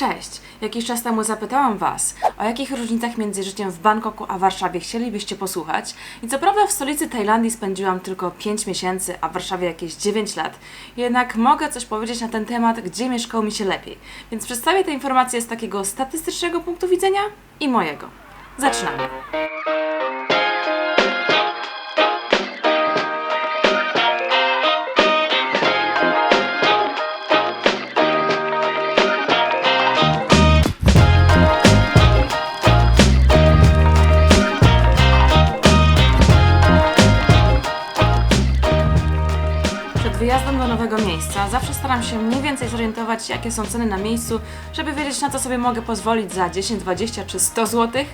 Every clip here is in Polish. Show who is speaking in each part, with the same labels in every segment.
Speaker 1: Cześć! Jakiś czas temu zapytałam Was, o jakich różnicach między życiem w Bangkoku a Warszawie chcielibyście posłuchać. I co prawda w stolicy Tajlandii spędziłam tylko 5 miesięcy, a w Warszawie jakieś 9 lat. Jednak mogę coś powiedzieć na ten temat, gdzie mieszkało mi się lepiej. Więc przedstawię te informacje z takiego statystycznego punktu widzenia i mojego. Zaczynamy. Zawsze staram się mniej więcej zorientować, jakie są ceny na miejscu, żeby wiedzieć, na co sobie mogę pozwolić za 10, 20 czy 100 zł.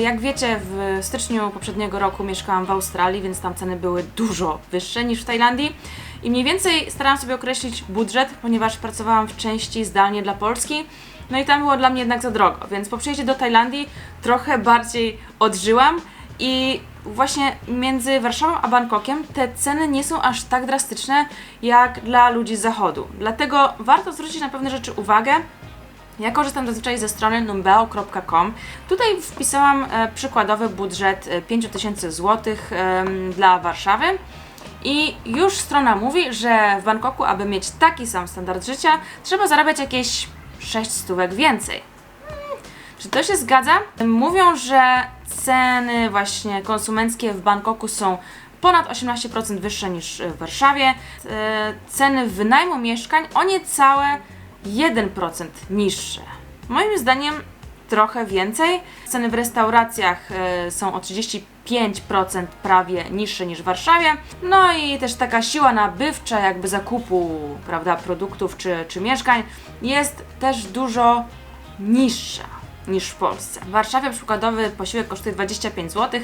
Speaker 1: Jak wiecie, w styczniu poprzedniego roku mieszkałam w Australii, więc tam ceny były dużo wyższe niż w Tajlandii. I mniej więcej starałam sobie określić budżet, ponieważ pracowałam w części zdalnie dla Polski. No i tam było dla mnie jednak za drogo, więc po przyjeździe do Tajlandii trochę bardziej odżyłam i właśnie między Warszawą a Bangkokiem te ceny nie są aż tak drastyczne jak dla ludzi z zachodu. Dlatego warto zwrócić na pewne rzeczy uwagę. Ja korzystam zazwyczaj ze strony numbeo.com. Tutaj wpisałam e, przykładowy budżet e, 5000 zł em, dla Warszawy. I już strona mówi, że w Bangkoku, aby mieć taki sam standard życia, trzeba zarabiać jakieś 6 stówek więcej. Czy to się zgadza? Mówią, że ceny właśnie konsumenckie w Bangkoku są ponad 18% wyższe niż w Warszawie. E, Ceny wynajmu mieszkań o niecałe 1% niższe. Moim zdaniem trochę więcej. Ceny w restauracjach e, są o 35% prawie niższe niż w Warszawie. No i też taka siła nabywcza jakby zakupu, prawda, produktów czy, czy mieszkań jest też dużo niższa niż w Polsce. W Warszawie przykładowy posiłek kosztuje 25 zł,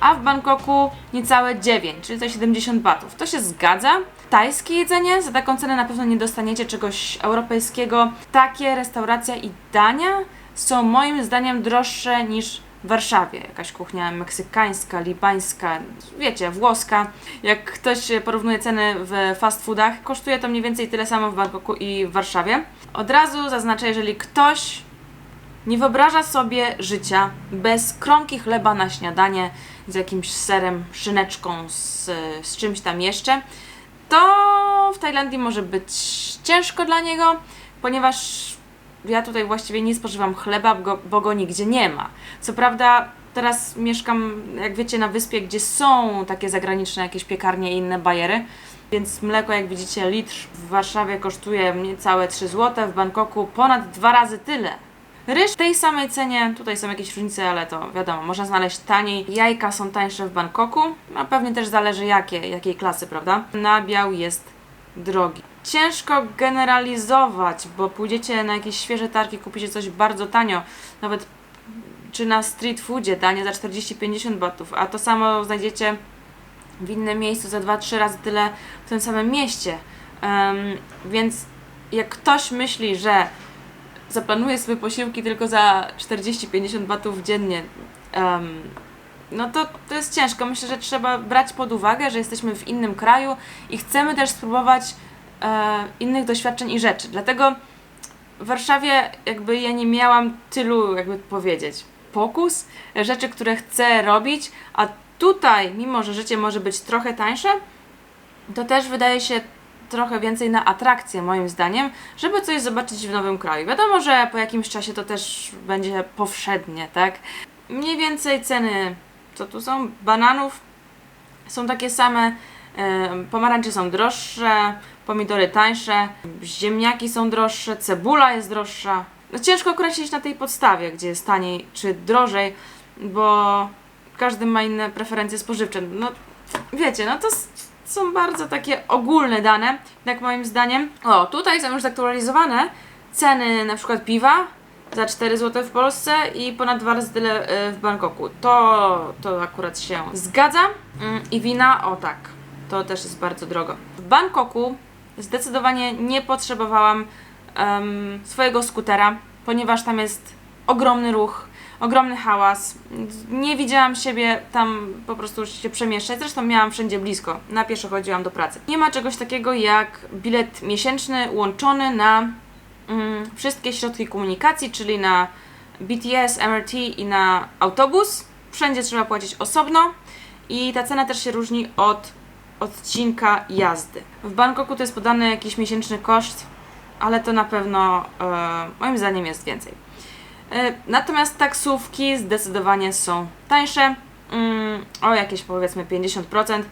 Speaker 1: a w Bangkoku niecałe 9, czyli to 70 batów. To się zgadza. Tajskie jedzenie, za taką cenę na pewno nie dostaniecie czegoś europejskiego. Takie restauracja i dania są moim zdaniem droższe niż w Warszawie. Jakaś kuchnia meksykańska, libańska, wiecie, włoska. Jak ktoś porównuje ceny w fast foodach, kosztuje to mniej więcej tyle samo w Bangkoku i w Warszawie. Od razu zaznaczę, jeżeli ktoś nie wyobraża sobie życia bez kromki chleba na śniadanie z jakimś serem, szyneczką, z, z czymś tam jeszcze, to w Tajlandii może być ciężko dla niego, ponieważ ja tutaj właściwie nie spożywam chleba, bo go, nigdzie nie ma. Co prawda teraz mieszkam, jak wiecie, na wyspie, gdzie są takie zagraniczne jakieś piekarnie i inne bajery, więc mleko, jak widzicie, litr w Warszawie kosztuje niecałe 3 zł, w Bangkoku ponad dwa razy tyle. Ryż w tej samej cenie, tutaj są jakieś różnice, ale to wiadomo, można znaleźć taniej. Jajka są tańsze w Bangkoku, a pewnie też zależy jakie, jakiej klasy, prawda? Nabiał jest drogi. Ciężko generalizować, bo pójdziecie na jakieś świeże targi, kupicie coś bardzo tanio, nawet czy na street foodzie danie za 40-50 batów, a to samo znajdziecie w innym miejscu za 2-3 razy tyle w tym samym mieście. Em, więc jak ktoś myśli, że zaplanuje sobie posiłki tylko za 40-50 batów dziennie, em, no to to jest ciężko. Myślę, że trzeba brać pod uwagę, że jesteśmy w innym kraju i chcemy też spróbować e, innych doświadczeń i rzeczy. Dlatego w Warszawie jakby ja nie miałam tylu, jakby powiedzieć, pokus, rzeczy, które chcę robić, a tutaj, mimo że życie może być trochę tańsze, to też wydaje się trochę więcej na atrakcję, moim zdaniem, żeby coś zobaczyć w nowym kraju. Wiadomo, że po jakimś czasie to też będzie powszednie, tak? Mniej więcej ceny, co tu są, bananów są takie same, pomarańcze są droższe, pomidory tańsze, ziemniaki są droższe, cebula jest droższa. No ciężko określić na tej podstawie, gdzie jest taniej czy drożej, bo każdy ma inne preferencje spożywcze. No wiecie, no to są bardzo takie ogólne dane, jak moim zdaniem. O, tutaj są już zaktualizowane ceny na przykład piwa za 4 zł w Polsce i ponad dwa razy tyle e, w Bangkoku. To, to akurat się zgadza. Mm, I wina, o tak, to też jest bardzo drogo. W Bangkoku zdecydowanie nie potrzebowałam em, swojego skutera, ponieważ tam jest ogromny ruch, ogromny hałas. Nie widziałam siebie tam po prostu się przemieszczać. Zresztą miałam wszędzie blisko. Na pieszo chodziłam do pracy. Nie ma czegoś takiego jak bilet miesięczny łączony na mm, wszystkie środki komunikacji, czyli na BTS, MRT i na autobus. Wszędzie trzeba płacić osobno i ta cena też się różni od odcinka jazdy. W Bangkoku to jest podany jakiś miesięczny koszt, ale to na pewno e, moim zdaniem jest więcej. E, Natomiast taksówki zdecydowanie są tańsze, mm, o jakieś powiedzmy 50%,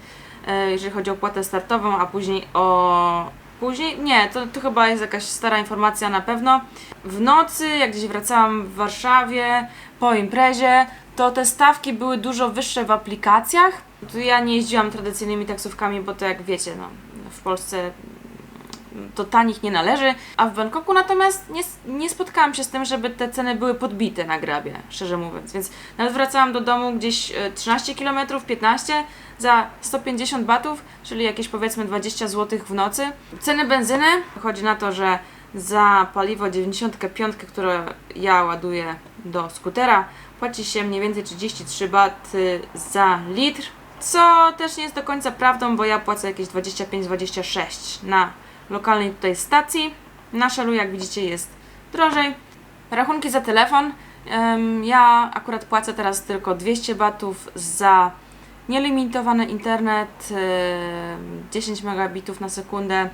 Speaker 1: e, jeżeli chodzi o opłatę startową, a później o. Później? Nie, to, to chyba jest jakaś stara informacja na pewno. W nocy, jak gdzieś wracałam w Warszawie po imprezie, to te stawki były dużo wyższe w aplikacjach. Tu ja nie jeździłam tradycyjnymi taksówkami, bo to jak wiecie, no, w Polsce to tanich nie należy, a w Bangkoku natomiast nie, nie spotkałam się z tym, żeby te ceny były podbite na grabie, szczerze mówiąc, więc nawet wracałam do domu gdzieś e, 13 km, 15 za 150 batów, czyli jakieś powiedzmy 20 zł w nocy. Ceny benzyny, chodzi na to, że za paliwo 95, które ja ładuję do skutera, płaci się mniej więcej 33 baty za litr, co też nie jest do końca prawdą, bo ja płacę jakieś 25-26 na lokalnej tutaj stacji. Na Shellu, jak widzicie, jest drożej. Rachunki za telefon. Ja akurat płacę teraz tylko 200 batów za nielimitowany internet, em, 10 megabitów na sekundę,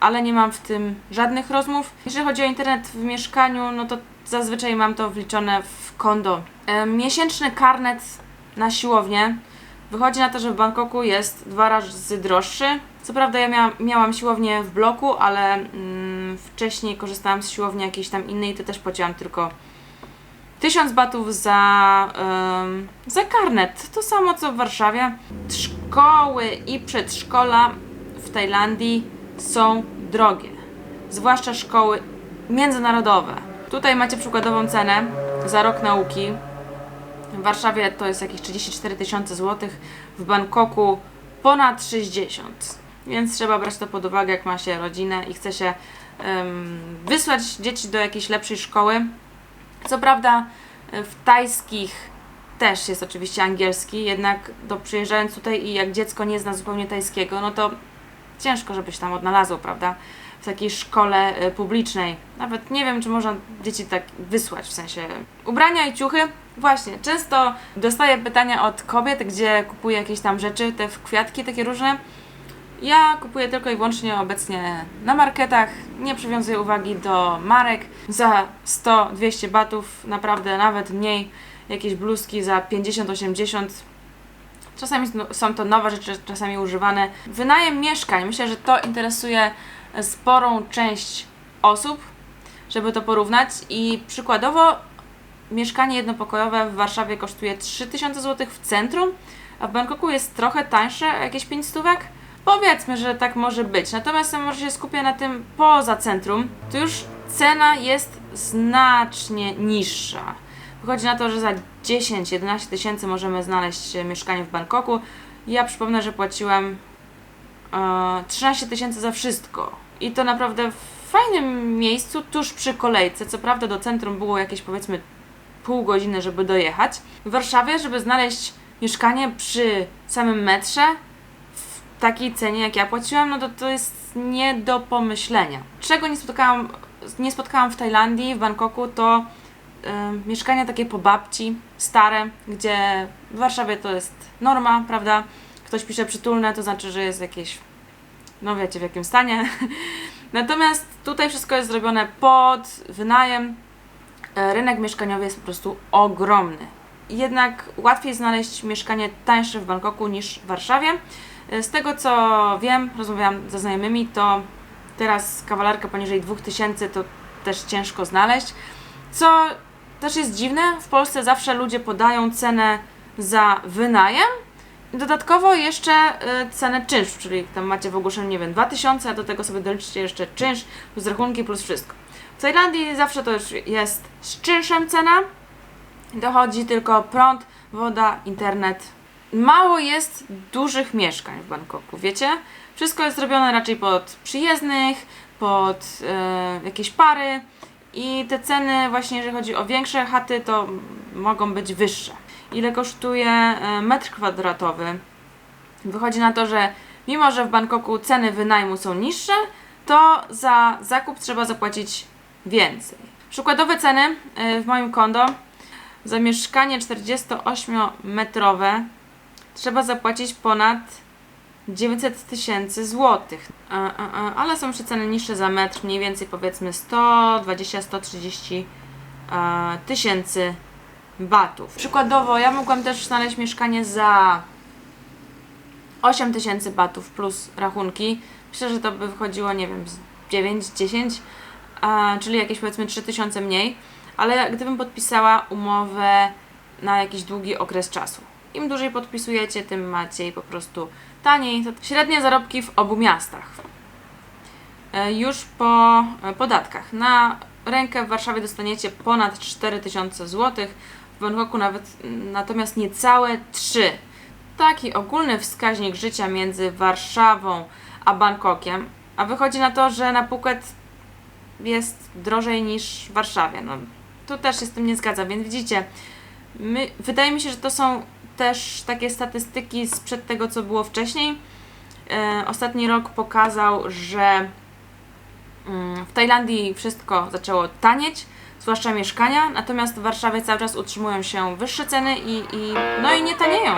Speaker 1: ale nie mam w tym żadnych rozmów. Jeżeli chodzi o internet w mieszkaniu, no to zazwyczaj mam to wliczone w kondo. Miesięczny karnet na siłownię Wychodzi na to, że w Bangkoku jest dwa razy droższy. Co prawda ja miałam, miałam siłownię w bloku, ale mm, wcześniej korzystałam z siłowni jakiejś tam innej, to też płaciłam tylko 1000 batów za, ym, za karnet. To samo co w Warszawie. Szkoły i przedszkola w Tajlandii są drogie. Zwłaszcza szkoły międzynarodowe. Tutaj macie przykładową cenę za rok nauki w Warszawie to jest jakieś 34 tysiące złotych, w Bangkoku ponad 60. Więc trzeba brać to pod uwagę, jak ma się rodzinę i chce się em, wysłać dzieci do jakiejś lepszej szkoły. Co prawda e, w tajskich też jest oczywiście angielski, jednak do przyjeżdżając tutaj i jak dziecko nie zna zupełnie tajskiego, no to ciężko, żebyś tam odnalazło, prawda? W takiej szkole e, publicznej. Nawet nie wiem, czy można dzieci tak wysłać, w sensie ubrania i ciuchy. Właśnie, często dostaję pytania od kobiet, gdzie kupuję jakieś tam rzeczy, te kwiatki takie różne. Ja kupuję tylko i wyłącznie obecnie na marketach, nie przywiązuję uwagi do marek. Za 100-200 batów, naprawdę nawet mniej, jakieś bluzki za 50-80 Czasami no- są to nowe rzeczy, czasami używane. Wynajem mieszkań. Myślę, że to interesuje sporą część osób, żeby to porównać. I przykładowo mieszkanie jednopokojowe w Warszawie kosztuje 3000 zł w centrum, a w Bangkoku jest trochę tańsze, jakieś 5 stówek. Powiedzmy, że tak może być. Natomiast ja może się skupię na tym poza centrum. To już cena jest znacznie niższa. Wychodzi na to, że za 10-11 tysięcy możemy znaleźć mieszkanie w Bangkoku. Ja przypomnę, że płaciłem e, 13 tysięcy za wszystko. I to naprawdę w fajnym miejscu, tuż przy kolejce. Co prawda do centrum było jakieś powiedzmy pół godziny, żeby dojechać. W Warszawie, żeby znaleźć mieszkanie przy samym metrze takiej cenie, jak ja płaciłam, no to to jest nie do pomyślenia. Czego nie spotkałam, nie spotkałam w Tajlandii, w Bangkoku, to y, mieszkania takie po babci, stare, gdzie w Warszawie to jest norma, prawda? Ktoś pisze przytulne, to znaczy, że jest jakieś, no wiecie w jakim stanie. Natomiast tutaj wszystko jest zrobione pod wynajem. E, Rynek mieszkaniowy jest po prostu ogromny. Jednak łatwiej znaleźć mieszkanie tańsze w Bangkoku niż w Warszawie. E, Z tego co wiem, rozmawiałam ze znajomymi, to teraz kawalerka poniżej 2000 to też ciężko znaleźć. Co też jest dziwne, w Polsce zawsze ludzie podają cenę za wynajem. Dodatkowo jeszcze y, cenę czynszu, czyli tam macie w ogłoszeniu, nie wiem, 2000, a do tego sobie doliczcie jeszcze czynsz, plus rachunki, plus wszystko. W Tajlandii zawsze to już jest z czynszem cena. Dochodzi tylko prąd, woda, internet. Mało jest dużych mieszkań w Bangkoku, wiecie? Wszystko jest zrobione raczej pod przyjezdnych, pod e, jakieś pary i te ceny właśnie jeżeli chodzi o większe chaty to mogą być wyższe. Ile kosztuje e, metr kwadratowy? Wychodzi na to, że mimo, że w Bangkoku ceny wynajmu są niższe, to za zakup trzeba zapłacić więcej. Przykładowe ceny y, w moim kondo za mieszkanie 48-metrowe trzeba zapłacić ponad 900 tysięcy złotych. Ale są jeszcze ceny niższe za metr, mniej więcej powiedzmy 120-130 e, tysięcy batów. Przykładowo, ja mogłam też znaleźć mieszkanie za 8 tysięcy batów plus rachunki. Myślę, że to by wychodziło, nie wiem, z 9-10, czyli jakieś powiedzmy 3 tysiące mniej. Ale gdybym podpisała umowę na jakiś długi okres czasu. Im dłużej podpisujecie, tym macie po prostu taniej. Średnie zarobki w obu miastach. E, Już po e, podatkach. Na rękę w Warszawie dostaniecie ponad 4000 zł, w Bangkoku nawet mm, natomiast niecałe 3. Taki ogólny wskaźnik życia między Warszawą a Bangkokiem, a wychodzi na to, że na Phuket jest drożej niż w Warszawie. No, tu też się z tym nie zgadzam, więc widzicie, my, wydaje mi się, że to są też takie statystyki sprzed tego, co było wcześniej. E, ostatni rok pokazał, że mm, w Tajlandii wszystko zaczęło tanieć, zwłaszcza mieszkania, natomiast w Warszawie cały czas utrzymują się wyższe ceny i, i, no i nie tanieją.